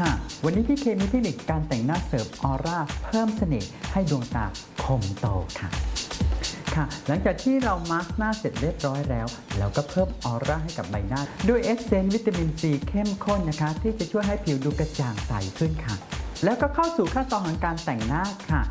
ค่ะ วันนี้พี่เคมีเทคนิคการแต่งหน้าเสริมออร่าเพิ่มเสน่ห์ให้ดวงตาคมโตค่ะ ค่ะ หลังจากที่เรามาร์กหน้าเสร็จเรียบร้อยแล้ว เราก็เพิ่มออร่าให้กับใบหน้า ด้วยเอสเซนต์วิตามินซีเข้มข้นนะคะ ที่จะช่วยให้ผิวดูกระจ่างใสขึ้นค่ะ แล้วก็เข้าสู่ขั้นตอนของการแต่งหน้าค่ะ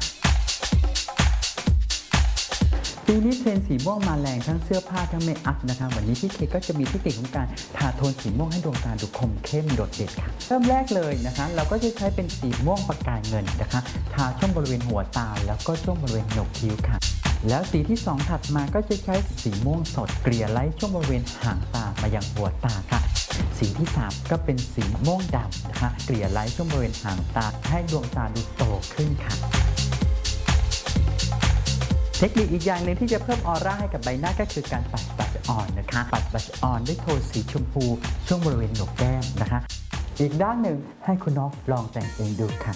ปีนี้เทรนสีม่วงมาแรงทั้งเสื้อผ้าทั้งเมคอัพนะคะวันนี้พี่เคก็จะมีเทคนิคของการทาโทนสีม่วงให้ดวงตาดูคมเข้มโดดเด่นค่ะเริ่มแรกเลยนะคะ เราก็จะใช้เป็นสีม่วงประกายเงินนะคะ ทาช่วงบริเวณหัวตา แล้วก็ช่วงบริเวณโหนกคิ้วค่ะ แล้วสีที่ 2 ถัดมาก็จะใช้สีม่วงสดเกลี่ยไล่ช่วงบริเวณหางตามายังหัวตาค่ะสีที่ 3 ก็เป็นสีม่วงดำนะคะ เกลี่ยไล่ช่วงบริเวณหางตาให้ดวงตาดูโตขึ้นค่ะ เทคนิคอีกอย่างหนึ่งที่จะเพิ่มออร่าให้กับใบหน้าก็คือการปัดบัชออนนะคะ ปัดบัชออนด้วยโทนสีชมพูช่วงบริเวณโหนกแก้มนะคะ อีกด้านหนึ่งให้คุณน้องลองแต่งเองดูค่ะ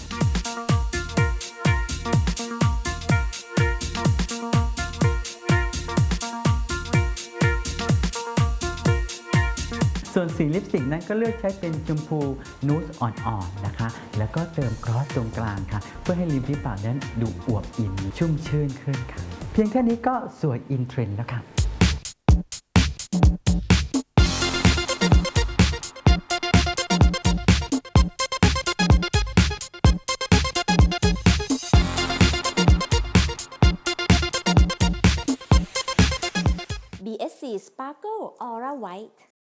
ส่วนสีลิปสติกนั้นก็เลือกใช้เป็นชมพูนูสอ่อนๆนะคะ แล้วก็เติมกรอสตรงกลางค่ะ เพื่อให้ริมฝีปากนั้นดูอวบอิ่มชุ่มชื่นขึ้นค่ะ เพียงแค่นี้ก็สวยอินเทรนด์แล้วค่ะ BSC Sparkle Aura White